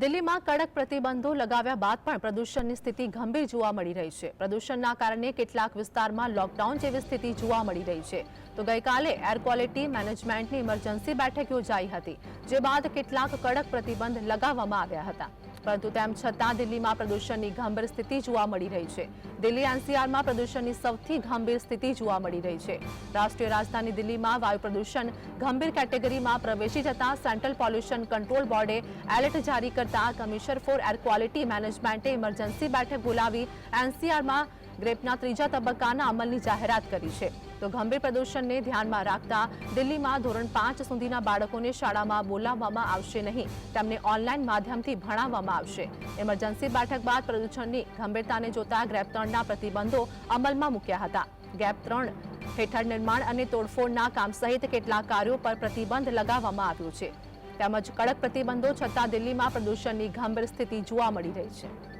દિલ્હીમાં કડક પ્રતિબંધો લગાવ્યા બાદ પણ પ્રદૂષણની સ્થિતિ ગંભીર જોવા મળી રહી છે. પ્રદૂષણના કારણે કેટલાક વિસ્તારમાં લોકડાઉન જેવી સ્થિતિ જોવા મળી રહી છે. તો ગઈકાલે એર ક્વોલિટી મેનેજમેન્ટની ઇમરજન્સી બેઠક યોજાઈ હતી, જે બાદ કેટલાક કડક પ્રતિબંધ લગાવવામાં આવ્યા હતા. પરંતુ તેમ છતાં દિલ્હીમાં પ્રદૂષણની ગંભીર સ્થિતિ જોવા મળી રહી છે. દિલ્હી એનસીઆરમાં પ્રદૂષણની સૌથી ગંભીર સ્થિતિ જોવા મળી રહી છે. રાષ્ટ્રીય રાજધાની દિલ્હીમાં વાયુ પ્રદૂષણ ગંભીર કેટેગરીમાં પ્રવેશી જતાં સેન્ટ્રલ પોલ્યુશન કંટ્રોલ બોર્ડે એલર્ટ જારી કરતા કમિશનર ફોર એર ક્વોલિટી મેનેજમેન્ટે ઇમરજન્સી બેઠક બોલાવી એનસીઆરમાં ગ્રેપના ત્રીજા તબક્કાના અમલની જાહેરાત કરી છે. તો ગંભીર પ્રદૂષણને ધ્યાનમાં રાખતા દિલ્હીમાં ધોરણ પાંચ સુધીના બાળકોને શાળામાં બોલાવવામાં આવશે નહીં. તેમને ઓનલાઈન માધ્યમથી ભણાવવામાં આવશે. ઇમરજન્સી બેઠક બાદ પ્રદૂષણની ગંભીરતાને જોતા ગ્રેપ ત્રણના પ્રતિબંધો અમલમાં મૂક્યા હતા. ગેપ ત્રણ હેઠળ નિર્માણ અને તોડફોડના કામ સહિત કેટલાક કાર્યો પર પ્રતિબંધ લગાવવામાં આવ્યો છે. તેમજ કડક પ્રતિબંધો છતાં દિલ્હીમાં પ્રદૂષણની ગંભીર સ્થિતિ જોવા મળી રહી છે.